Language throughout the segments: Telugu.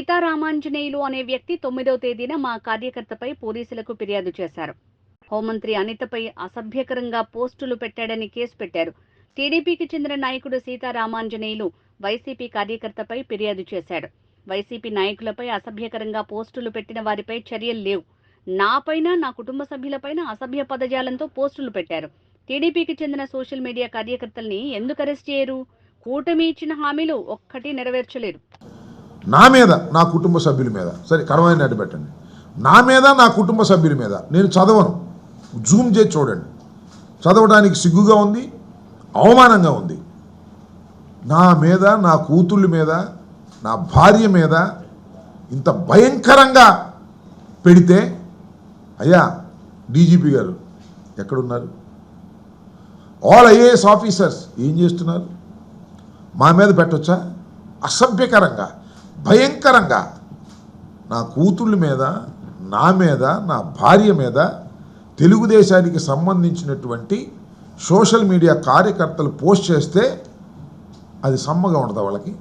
సీతారామాంజనేయులు అనే వ్యక్తి తొమ్మిదవ తేదీన మా కార్యకర్తపై పోలీసులకు ఫిర్యాదు చేశారు. హోంమంత్రి అనితపై అసభ్యకరంగా పోస్టులు పెట్టాడని కేసు పెట్టారు. టీడీపీకి చెందిన నాయకుడు సీతారామాంజనేయులు వైసీపీ కార్యకర్తపై ఫిర్యాదు చేశాడు. వైసీపీ నాయకులపై అసభ్యకరంగా పోస్టులు పెట్టిన వారిపై చర్యలు లేవు. నాపైన నా కుటుంబ సభ్యులపైన అసభ్య పదజాలంతో పోస్టులు పెట్టారు. టీడీపీకి చెందిన సోషల్ మీడియా కార్యకర్తల్ని ఎందుకు అరెస్ట్ చేయరు? కూటమి ఇచ్చిన హామీలు ఒక్కటి నెరవేర్చలేరు. నా మీద నా కుటుంబ సభ్యుల మీద. సరే కడమైన అడ్డు పెట్టండి. నా మీద నా కుటుంబ సభ్యుల మీద. నేను చదవను. జూమ్ చేసి చూడండి. చదవడానికి సిగ్గుగా ఉంది అవమానంగా ఉంది. నా మీద నా కూతుళ్ళ మీద నా భార్య మీద ఇంత భయంకరంగా పెడితే అయ్యా డీజీపీ గారు ఎక్కడున్నారు? ఆల్ ఐఏఎస్ ఆఫీసర్స్ ఏం చేస్తున్నారు? మా మీద పెట్టొచ్చా? అసభ్యకరంగా. భయంకరంగా నా కూతుళ్ళ మీద నా మీద నా భార్య మీద తెలుగుదేశానికి సంబంధించినటువంటి సోషల్ మీడియా కార్యకర్తలు పోస్ట్ చేస్తే అది సమ్మగా ఉండదు వాళ్ళకి?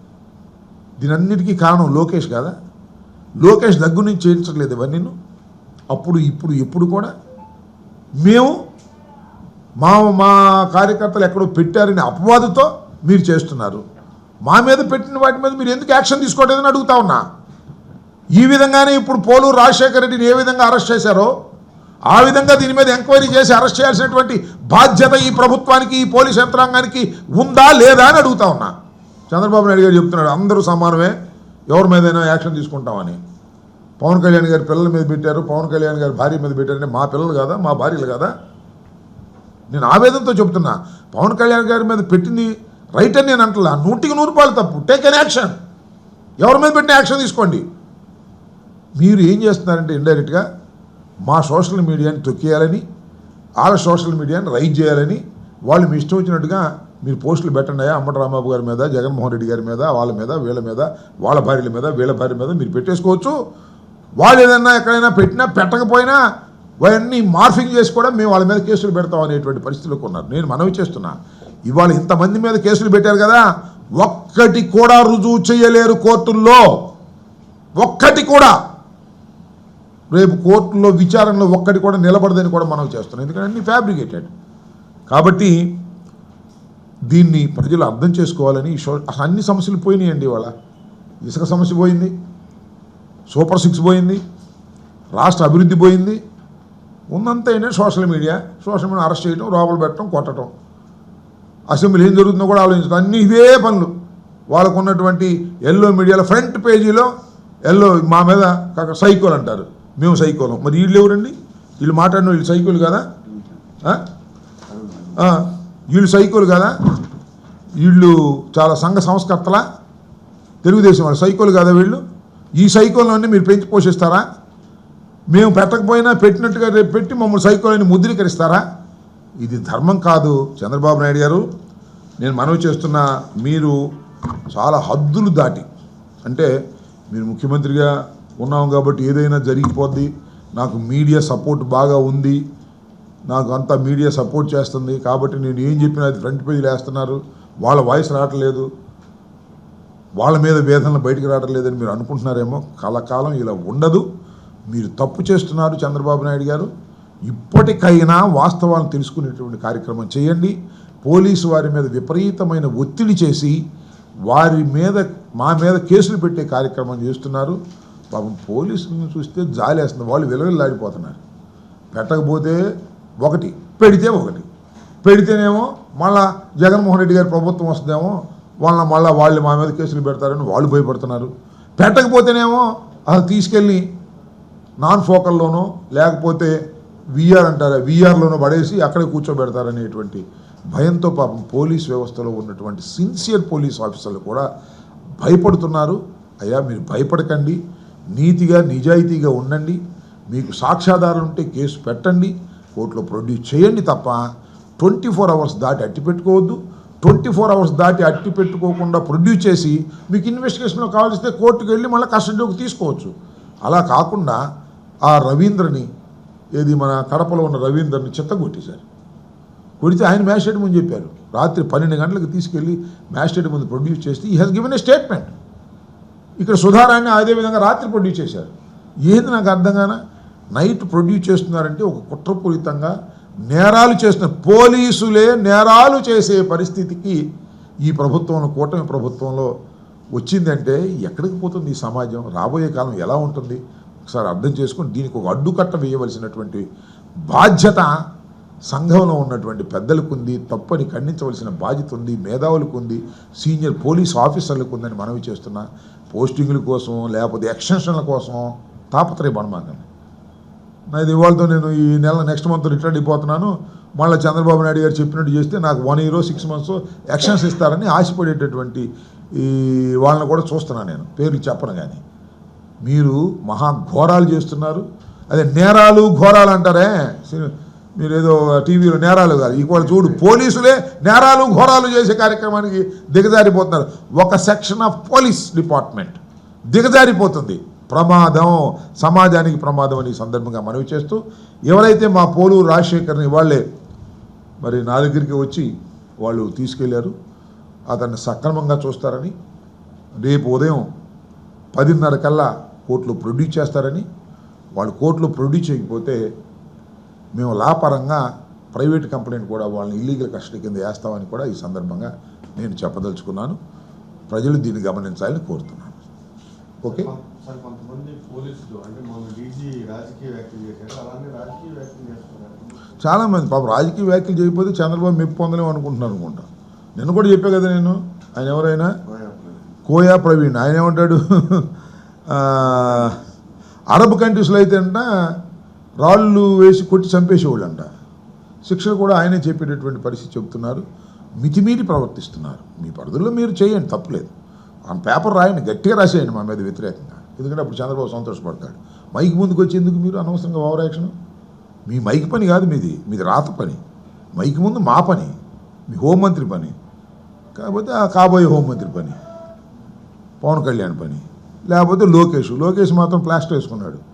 దీనన్నిటికీ కారణం లోకేష్ కదా? లోకేష్ దగ్గర నుంచి చేయించట్లేదు ఇవన్నీ అప్పుడు ఇప్పుడు ఎప్పుడు కూడా? మేము మా మా కార్యకర్తలు ఎక్కడో పెట్టారని అపవాదుతో మీరు చేస్తున్నారు. మా మీద పెట్టిన వాటి మీద మీరు ఎందుకు యాక్షన్ తీసుకోవట్లేదని అడుగుతా ఉన్నా. ఈ విధంగానే ఇప్పుడు పోలూరు రాజశేఖర రెడ్డిని ఏ విధంగా అరెస్ట్ చేశారో ఆ విధంగా దీని మీద ఎంక్వైరీ చేసి అరెస్ట్ చేయాల్సినటువంటి బాధ్యత ఈ ప్రభుత్వానికి ఈ పోలీస్ యంత్రాంగానికి ఉందా లేదా అని అడుగుతా ఉన్నా. చంద్రబాబు నాయుడు గారు చెప్తున్నాడు అందరూ సమానమే ఎవరి మీదైనా యాక్షన్ తీసుకుంటామని. పవన్ కళ్యాణ్ గారి పిల్లల మీద పెట్టారు పవన్ కళ్యాణ్ గారి భార్య మీద పెట్టారంటే మా పిల్లలు కాదా మా భార్యలు కాదా? నేను ఆవేదనతో చెప్తున్నా పవన్ కళ్యాణ్ గారి మీద పెట్టింది రైట్ అని నేను అంటలా నూటికి నూరు రూపాయలు తప్పు. టేక్ అన్ యాక్షన్ ఎవరి మీద పెట్టిన యాక్షన్ తీసుకోండి. మీరు ఏం చేస్తున్నారంటే ఇండైరెక్ట్గా మా సోషల్ మీడియాని తొక్కేయాలని వాళ్ళ సోషల్ మీడియాని రైజ్ చేయాలని వాళ్ళు మీ ఇష్టం వచ్చినట్టుగా మీరు పోస్టులు పెట్టండి అయ్యా అమ్మటి రాంబాబు గారి మీద జగన్మోహన్ రెడ్డి గారి మీద వాళ్ళ మీద వీళ్ళ మీద వాళ్ళ భార్యల మీద వీళ్ళ భార్య మీద మీరు పెట్టేసుకోవచ్చు. వాళ్ళు ఏదైనా ఎక్కడైనా పెట్టినా పెట్టకపోయినా అవన్నీ మార్ఫింగ్ చేసి కూడా మేము వాళ్ళ మీద కేసులు పెడతాం అనేటువంటి పరిస్థితిలో ఉన్నారు. నేను మనవి చేస్తున్నా. ఇవాళ ఇంతమంది మీద కేసులు పెట్టారు కదా ఒక్కటి కూడా రుజువు చేయలేరు కోర్టుల్లో. ఒక్కటి కూడా. రేపు కోర్టులో విచారణలో ఒక్కటి కూడా నిలబడదని కూడా మనం చేస్తున్నాం. ఎందుకంటే అన్ని ఫ్యాబ్రికేటెడ్ కాబట్టి దీన్ని ప్రజలు అర్థం చేసుకోవాలని అన్ని సమస్యలు పోయినాయండి ఇవాళ. ఇసుక సమస్య పోయింది సూపర్ సిక్స్ పోయింది రాష్ట్ర అభివృద్ధి పోయింది. ఉన్నంత ఏంటంటే social media social media arrest చేయడం లోపల పెట్టడం కొట్టడం అసెంబ్లీ ఏం జరుగుతుందో కూడా ఆలోచించడం అన్ని ఇవే పనులు. వాళ్ళకు ఉన్నటువంటి ఎల్లో మీడియాలో ఫ్రంట్ పేజీలో ఎల్లో మా మీద కాక సైకోలు అంటారు. మేము సైకోలం. మరి వీళ్ళు ఎవరండి? వీళ్ళు మాట్లాడిన వీళ్ళు సైకోలు కదా? వీళ్ళు సైకోలు కదా? వీళ్ళు చాలా సంఘ సంస్కర్తల? తెలుగుదేశం వాళ్ళు సైకోలు కదా వీళ్ళు? ఈ సైకోల్లోనే మీరు పెంచి పోషిస్తారా? మేము పెట్టకపోయినా పెట్టినట్టుగా రేపు పెట్టి మమ్మల్ని సైకోలని ముద్రీకరిస్తారా? ఇది ధర్మం కాదు చంద్రబాబు నాయుడు గారు. నేను మనవి చేస్తున్న మీరు చాలా హద్దులు దాటి అంటే మీరు ముఖ్యమంత్రిగా ఉన్నాం కాబట్టి ఏదైనా జరిగిపోద్ది నాకు మీడియా సపోర్ట్ బాగా ఉంది నాకు అంతా మీడియా సపోర్ట్ చేస్తుంది కాబట్టి నేను ఏం చెప్పినా అది ఫ్రంట్ పేజీలు వేస్తున్నారు వాళ్ళ వాయిస్ రావట్లేదు వాళ్ళ మీద వేదనలు బయటకు రావట్లేదని మీరు అనుకుంటున్నారేమో కలకాలం ఇలా ఉండదు. మీరు తప్పు చేస్తున్నారు చంద్రబాబు నాయుడు గారు. ఇప్పటికైనా వాస్తవాలను తెలుసుకునేటువంటి కార్యక్రమం చేయండి. పోలీసు వారి మీద విపరీతమైన ఒత్తిడి చేసి వారి మీద మా మీద కేసులు పెట్టే కార్యక్రమం చేస్తున్నారు. పాపం పోలీసులను చూస్తే జాలేస్తుంది. వాళ్ళు విలవిల్లాడిపోతున్నారు. పెట్టకపోతే ఒకటి పెడితే ఒకటి. పెడితేనేమో మళ్ళా జగన్మోహన్ రెడ్డి గారి ప్రభుత్వం వస్తుందేమో వాళ్ళ మళ్ళీ వాళ్ళు మా మీద కేసులు పెడతారని వాళ్ళు భయపడుతున్నారు. పెట్టకపోతేనేమో అది తీసుకెళ్ళి నాన్ ఫోకల్లోనో లేకపోతే విఆర్ అంటారా విఆర్లోనూ పడేసి అక్కడే కూర్చోబెడతారనేటువంటి భయంతో పాపం పోలీస్ వ్యవస్థలో ఉన్నటువంటి సిన్సియర్ పోలీస్ ఆఫీసర్లు కూడా భయపడుతున్నారు. అయ్యా మీరు భయపడకండి నీతిగా నిజాయితీగా ఉండండి మీకు సాక్ష్యాధారాలు ఉంటే కేసు పెట్టండి కోర్టులో ప్రొడ్యూస్ చేయండి తప్ప ట్వంటీ ఫోర్ అవర్స్ దాటి అట్టి పెట్టుకోవద్దు. ట్వంటీ ఫోర్ అవర్స్ దాటి అట్టి పెట్టుకోకుండా ప్రొడ్యూస్ చేసి మీకు ఇన్వెస్టిగేషన్లో కావాల్సితే కోర్టుకు వెళ్ళి మళ్ళీ కస్టడీలోకి తీసుకోవచ్చు. అలా కాకుండా ఆ రవీంద్రని ఏది మన కడపలో ఉన్న రవీందర్ని చెత్త కొట్టేశారు. కొడితే ఆయన మ్యాజిస్ట్రేట్ ముందు చెప్పారు. రాత్రి పన్నెండు గంటలకు తీసుకెళ్ళి మ్యాజిస్ట్రేట్ ముందు ప్రొడ్యూస్ చేస్తే ఈ హ్యాస్ గివెన్ ఏ స్టేట్మెంట్ ఇక్కడ సుధారాన్ని అదే విధంగా రాత్రి ప్రొడ్యూస్ చేశారు. ఏంది నాకు అర్థం కాన? నైట్ ప్రొడ్యూస్ చేస్తున్నారంటే ఒక కుట్రపూరితంగా నేరాలు చేసిన పోలీసులే నేరాలు చేసే పరిస్థితికి ఈ ప్రభుత్వంలో కూటమి ప్రభుత్వంలో వచ్చిందంటే ఎక్కడికి పోతుంది ఈ సమాజం? రాబోయే కాలం ఎలా ఉంటుంది? ఒకసారి అర్థం చేసుకొని దీనికి ఒక అడ్డుకట్ట వేయవలసినటువంటి బాధ్యత సంఘంలో ఉన్నటువంటి పెద్దలకు ఉంది తప్పని ఖండించవలసిన బాధ్యత ఉంది మేధావులకు ఉంది సీనియర్ పోలీస్ ఆఫీసర్లకు ఉందని మనవి చేస్తున్నా పోస్టింగుల కోసం లేకపోతే ఎక్స్టెన్షన్ల కోసం తాపత్రయ తాపత్రయపడమాకండి నాది ఇవాళతో నేను ఈ నెల నెక్స్ట్ మంత్ రిటైర్డ్ అయిపోతున్నాను. మళ్ళీ చంద్రబాబు నాయుడు గారు చెప్పినట్టు చేస్తే నాకు వన్ ఇయర్ సిక్స్ మంత్స్ ఎక్షన్స్ ఇస్తారని ఆశపడేటటువంటి ఈ వాళ్ళని కూడా చూస్తున్నాను నేను. పేర్లు చెప్పను కానీ. మీరు మహా ఘోరాలు చేస్తున్నారు. అదే నేరాలు ఘోరాలు అంటారే? మీరు ఏదో టీవీలో నేరాలు కాదు. ఇవాళ చూడు పోలీసులే నేరాలు ఘోరాలు చేసే కార్యక్రమానికి దిగజారిపోతున్నారు. ఒక సెక్షన్ ఆఫ్ పోలీస్ డిపార్ట్మెంట్ దిగజారిపోతుంది. ప్రమాదం సమాజానికి ప్రమాదం అని సందర్భంగా మనవి చేస్తూ ఎవరైతే మా పోలూరు రాజశేఖర్ని వాళ్ళే మరి నా దగ్గరికి వచ్చి వాళ్ళు తీసుకెళ్ళారు అతన్ని సక్రమంగా చూస్తారని రేపు ఉదయం పదిన్నర కల్లా కోర్టులో ప్రొడ్యూస్ చేస్తారని వాళ్ళు కోర్టులో ప్రొడ్యూస్ చేయకపోతే మేము లాపరంగా ప్రైవేట్ కంప్లైంట్ కూడా వాళ్ళని ఇల్లీగల్ కస్టడీ కింద వేస్తామని కూడా ఈ సందర్భంగా నేను చెప్పదలుచుకున్నాను. ప్రజలు దీన్ని గమనించాలని కోరుతున్నాను. ఓకే? చాలామంది పాపం రాజకీయ వ్యాఖ్యలు చేయకపోతే చంద్రబాబు మెప్పు పొందలేము అనుకుంటున్నారు అనుకుంటా. నిన్న కూడా చెప్పా కదా నేను ఆయన ఎవరైనా? కోయా ప్రవీణ్ ఆయన ఏమంటాడు? అరబ్ కంట్రీస్లో అయితే అంట రాళ్ళు వేసి కొట్టి చంపేసేవాళ్ళు అంట కూడా ఆయనే చెప్పేటటువంటి పరిస్థితి చెప్తున్నారు మితిమీరి ప్రవర్తిస్తున్నారు. మీ పరిధుల్లో మీరు చేయండి తప్పులేదు. ఆ పేపర్ రాయండి గట్టిగా రాసేయండి మా మీద వ్యతిరేకంగా. ఎందుకంటే అప్పుడు చంద్రబాబు సంతోషపడతాడు. మైక్ ముందుకు వచ్చేందుకు మీరు అనవసరంగా ఓవర్ యాక్షన్ మీ మైక్ పని కాదు మీది. మీది రాత పని. మైక్ ముందు మా పని. మీ హోంమంత్రి పని. కాకపోతే ఆ కాబోయే హోంమంత్రి పని. పవన్ కళ్యాణ్ పని. లేకపోతే లోకేష్. లోకేష్ మాత్రం ప్లాస్టర్ వేసుకున్నాడు.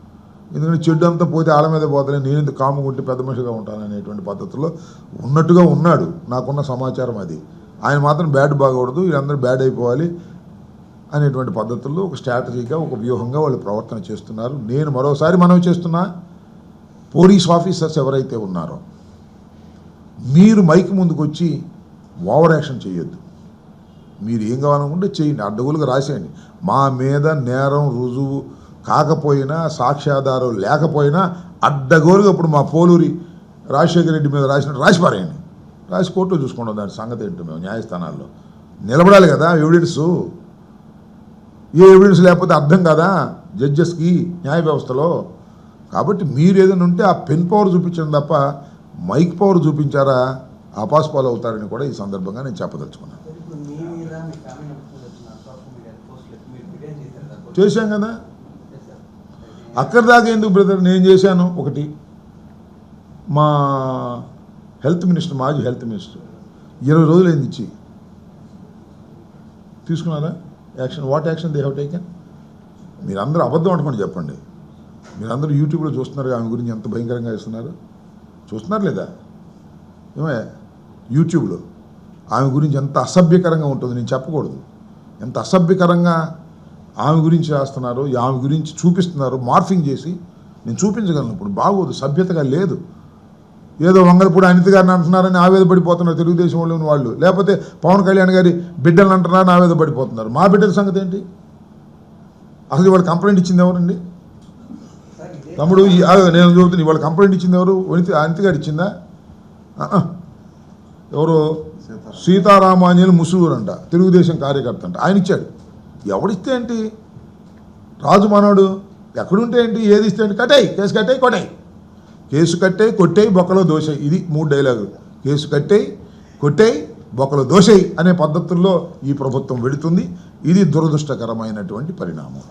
ఎందుకంటే చెడ్డు అంతా పోతే ఆళ్ళ మీద పోతానే నేను ఇంత కాముకుంటే పెద్ద మనిషిగా ఉంటాను అనేటువంటి పద్ధతిలో ఉన్నట్టుగా ఉన్నాడు. నాకున్న సమాచారం అది. ఆయన మాత్రం బ్యాడ్ బాగకూడదు వీళ్ళందరూ బ్యాడ్ అయిపోవాలి అనేటువంటి పద్ధతుల్లో ఒక స్ట్రాటజీగా ఒక వ్యూహంగా వాళ్ళు ప్రవర్తన చేస్తున్నారు. నేను మరోసారి మనం చేస్తున్నా పోలీస్ ఆఫీసర్స్ ఎవరైతే ఉన్నారో మీరు మైక్ ముందుకు వచ్చి ఓవర్ యాక్షన్ చేయొద్దు. మీరు ఏం కావాలనుకుంటే చేయండి. అడ్డగోలుగా రాసేయండి. మా మీద నేరం రుజువు కాకపోయినా సాక్ష్యాధారం లేకపోయినా అడ్డగోరుగా ఇప్పుడు మా పోలూరి రాజశేఖర రెడ్డి మీద రాసిన రాసి పారేయండి రాసి కోర్టులో చూసుకుంటాం దాని సంగతి ఏంటో మేము న్యాయస్థానాల్లో. నిలబడాలి కదా ఎవిడెన్స్. ఏ ఎవిడెన్స్ లేకపోతే అర్థం కదా జడ్జెస్కి న్యాయ వ్యవస్థలో? కాబట్టి మీరు ఏదైనా ఉంటే ఆ పెన్ పవర్ చూపించడం తప్ప మైక్ పవర్ చూపించారా? అపాస్పాలు అవుతారని కూడా ఈ సందర్భంగా నేను చెప్పదలుచుకున్నాను సార్, ఇప్పుడు మీ మీద మీ ఫ్యామిలీ మెంబర్స్ మీద వచ్చిన సోషల్ మీడియా పోస్టులకు మీరు ఫిర్యాదు చేశారు కదా పోస్ట్ చేశాం కదా? అక్కడి దాకా ఎందుకు బ్రదర్ నేను చేశాను ఒకటి. మా హెల్త్ మినిస్టర్ మాజీ హెల్త్ మినిస్టర్ ఇరవై రోజులు ఏంది ఇచ్చి. తీసుకున్నారా? Action what action they have taken మీరందరూ అబద్ధం అనుకోండి చెప్పండి. మీరందరూ యూట్యూబ్లో చూస్తున్నారు ఆమె గురించి ఎంత భయంకరంగా ఇస్తున్నారు చూస్తున్నారు లేదా? ఏమే? యూట్యూబ్లో ఆమె గురించి ఎంత అసభ్యకరంగా ఉంటుంది నేను చెప్పకూడదు. ఎంత అసభ్యకరంగా ఆమె గురించి రాస్తున్నారు ఆమె గురించి చూపిస్తున్నారు మార్ఫింగ్ చేసి నేను చూపించగలను. ఇప్పుడు బాగోదు సభ్యతగా లేదు. ఏదో వంగలపూడి అనిత గారిని అంటున్నారని ఆవేదపడిపోతున్నారు తెలుగుదేశం వాళ్ళు వాళ్ళు. లేకపోతే పవన్ కళ్యాణ్ గారి బిడ్డలు అంటున్నారని ఆవేదపడిపోతున్నారు. మా బిడ్డల సంగతి ఏంటి? అసలు ఇవాళ కంప్లైంట్ ఇచ్చింది ఎవరండి? తమ్ముడు నేను చెబుతున్నా ఇవాళ కంప్లైంట్ ఇచ్చింది ఎవరు? వనిత అనిత గారు ఇచ్చిందా. ఎవరు? సీతారామాంజలి ముసుగూరు అంట తెలుగుదేశం కార్యకర్త అంట. ఆయన ఇచ్చాడు. ఎవడిస్తే ఏంటి? రాజు మనోడు ఎక్కడుంటే ఏంటి? ఏది ఇస్తే ఏంటి? కట్టేయి. కేసు కట్టేయి కొట్టేయి. కేసు కట్టేయి కొట్టేయి బొక్కలో దోసేయి. ఇది మూడు డైలాగులు. కేసు కట్టేయి కొట్టేయి బొక్కలు దోసేయి అనే పద్ధతుల్లో ఈ ప్రభుత్వం వెళుతుంది. ఇది దురదృష్టకరమైనటువంటి పరిణామం.